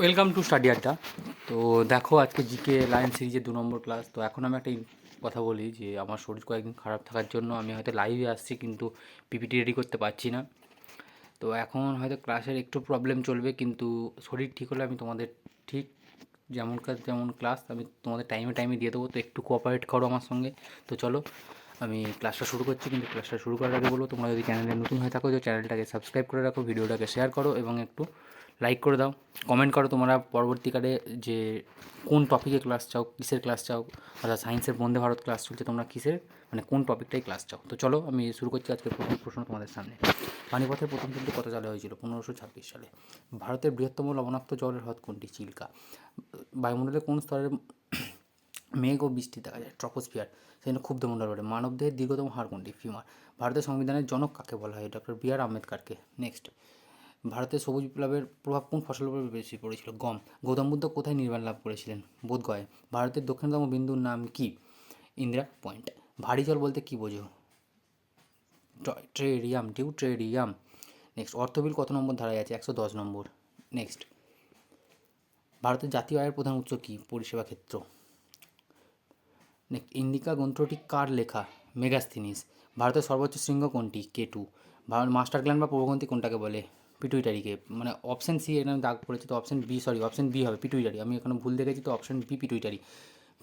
Welcome to study আড্ডা। তো দেখো, আজকে জিকে লাইন সিরিজের দু নম্বর ক্লাস তো এখন আমি একটা কথা বলি যে, আমার শরীর কয়েকদিন খারাপ থাকার জন্য আমি হয়তো লাইভে আসছি, কিন্তু পিপিটি রেডি করতে পারছি না। তো এখন হয়তো ক্লাসের একটু প্রবলেম চলবে, কিন্তু শরীর ঠিক হলে আমি তোমাদের ঠিক যেমন কাজ, যেমন ক্লাস আমি তোমাদের টাইমে টাইমে দিয়ে দেবো। তো একটু কোঅপারেট করো আমার সঙ্গে। তো চলো আমি ক্লাসটা শুরু করছি, কিন্তু ক্লাসটা শুরু করার আগে বলব তোমরা যদি চ্যানেলে নতুন হয়ে থাকো তো চ্যানেলটাকে সাবস্ক্রাইব করে রাখো, ভিডিওটাকে শেয়ার করো এবং একটু লাইক করে দাও। কমেন্ট করো তোমরা পরবর্তীকালে যে কোন টপিকে ক্লাস চাও, কিসের ক্লাস চাও অর্থাৎ সায়েন্সের বন্দে ভারত ক্লাস চলছে, তোমরা কিসের মানে কোন টপিকটাই ক্লাস চাও। তো চলো, আমি শুরু করছি আজকে প্রথম প্রশ্ন তোমাদের সামনে। পানিপথের প্রথম যুদ্ধ কত সালে হয়েছিল, পনেরোশো ছাব্বিশ সালে। ভারতের বৃহত্তম লবণাক্ত জলের হ্রদ কোনটি? চিল্কা। বায়ুমণ্ডলের কোন স্তরের মেঘ ও বৃষ্টি দেখা যায় ট্রপোস্ফিয়ার সেখানে মণ্ডল বলে মানবদেহের দীর্ঘতম হাড় কোনটি ফিমার ভারতের সংবিধানের জনক কাকে বলা হয়? ডক্টর বি আর আম্বেদকারকে। নেক্সট ভারতের সবুজ বিপ্লবের প্রভাব কোন ফসলের উপর বেশি পড়েছিল? গম। গৌতম বুদ্ধ কোথায় নির্বাণ লাভ করেছিলেন? বোধগয়ে। ভারতের দক্ষিণতম বিন্দুর নাম কি? ইন্দিরা পয়েন্ট। ভারী জল বলতে কি বোঝো? ট্রেরিয়াম টিউট্রেরিয়াম নেক্সট অর্থবিল কত নম্বর ধারায় আছে? একশো দশ নম্বর। নেক্সট ভারতের জাতীয় আয়ের প্রধান উৎস কী? পরিষেবা ক্ষেত্র। ইন্ডিকা গ্রন্থটি কার লেখা? মেগাস্থিনিস। ভারতের সর্বোচ্চ শৃঙ্গ কোনটি? K two. Bharat master gland বা প্রভগ্রন্থি কোনটাকে বলে? পিটুইটারিকে। মানে অপশন সি এখানে দাগ পড়েছে, তো option B, sorry, option B হবে পিটুইটারি। আমি এখানে ভুল দেখেছি, তো option B, pituitary.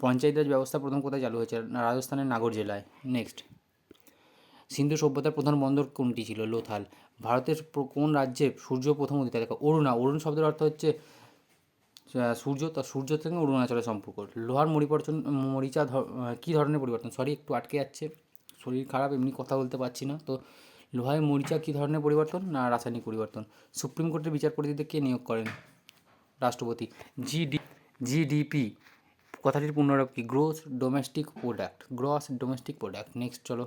Panchayat raj ব্যবস্থা প্রথম কোথায় চালু হয়েছে? রাজস্থানের নাগর জেলায়। নেক্সট। সিন্ধু সভ্যতার প্রধান বন্দর কোনটি ছিল? লোথাল। ভারতের কোন রাজ্যে সূর্য প্রথম? দেখো অরুণা। অরুণ শব্দের অর্থ হচ্ছে সূর্য তা, সূর্য থেকে অরুণাচলের সম্পর্ক। লোহার মরিবর্তন, মরিচা কী ধরনের পরিবর্তন? সরি একটু আটকে যাচ্ছে। শরীর খারাপ, এমনি কথা বলতে পারছি না। তো লোহায় মরিচা কী ধরনের পরিবর্তন না রাসায়নিক পরিবর্তন? সুপ্রিম কোর্টের বিচারপতিদের কে নিয়োগ করেন? রাষ্ট্রপতি। জিডি জিডিপি কথাটির পুনরাব কি gross domestic product gross domestic product next চলো।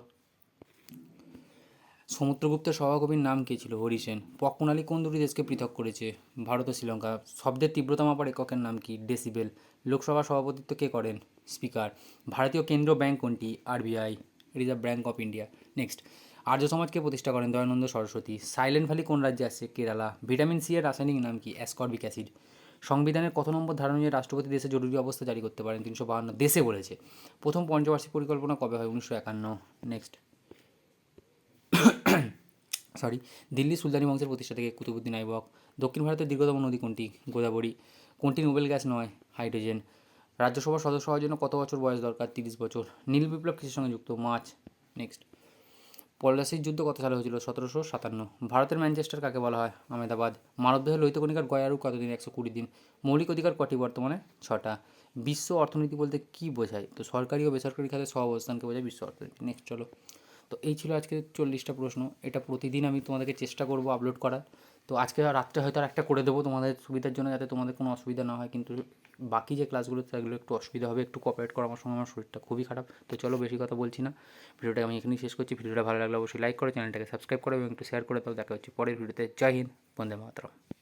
সমুদ্রগুপ্তের সভাকবির নাম কী ছিল? হরিসেন পকনালী কোন দুটি দেশকে পৃথক করেছে? ভারত ও শ্রীলঙ্কা। শব্দের তীব্রতা মাপার এককের নাম কি? ডেসিবেল। লোকসভা সভাপতিত্ব কে করেন? স্পিকার। ভারতীয় কেন্দ্রীয় ব্যাংক কোনটি? RBI. Reserve bank of India. Next. আর্য সমাজকে প্রতিষ্ঠা করেন দয়ানন্দ সরস্বতী। সাইলেন্ট ভ্যালি কোন রাজ্যে আসছে কেরালা। ভিটামিন সি এর রাসায়নিক নাম কি? Ascorbic acid. সংবিধানের কত নম্বর ধারা অনুযায়ী রাষ্ট্রপতি দেশে জরুরি অবস্থা জারি করতে পারেন? তিনশো বাহান্ন। দেশে বলেছে। প্রথম পঞ্চবার্ষিক পরিকল্পনা কবে হয়? উনিশশো একান্ন। নেক্সট। সরি সুলতানি বংশের প্রতিষ্ঠা থেকে কুতুবুদ্দিন আইবক, দক্ষিণ ভারতের দীর্ঘতম নদী কোনটি? গোদাবরী। কোনটি নোবেল গ্যাস নয়? হাইড্রোজেন। রাজ্যসভার সদস্য হওয়ার জন্য কত বছর বয়স দরকার? তিরিশ বছর। নীল বিপ্লব কিসের সঙ্গে যুক্ত? মার্চ। নেক্সট। পলাশির যুদ্ধ কত সালে হয়েছিল? সতেরোশো সাতান্ন। ভারতের ম্যানচেস্টার কাকে বলা হয়? আহমেদাবাদ। মানবদেহের লোহিত কণিকার গয়ারু কতদিন? একশো কুড়ি দিন। মৌলিক অধিকার কটি বর্তমানে? ছটা। বিশ্ব অর্থনীতি বলতে কী বোঝায়? তো সরকারি ও বেসরকারি খাতে সহ অবস্থানকে বোঝায় বিশ্ব অর্থনীতি। নেক্সট, চলো। তো এই ছিল আজকে চল্লিশটা প্রশ্ন। এটা প্রতিদিন আমি তোমাদেরকে চেষ্টা করব আপলোড করার। তো আজকে রাত্রে হয়তো আর একটা করে দেবো তোমাদের সুবিধার জন্য যাতে তোমাদের কোনো অসুবিধা না হয়। কিন্তু বাকি যে ক্লাসগুলো সেগুলো একটু অসুবিধা হবে, একটু কোঅপারেট করো আমার সঙ্গে আমার শরীরটা খুবই খারাপ। তো চলো বেশি কথা বলছি না। ভিডিওটা আমি এখানেই শেষ করছি। ভিডিওটা ভালো লাগলে অবশ্যই লাইক করো চ্যানেলটাকে সাবস্ক্রাইব করো এবং একটু শেয়ার করে দাও। দেখা হচ্ছে পরের ভিডিওতে। জয় হিন্দ, বন্দে মাতরম।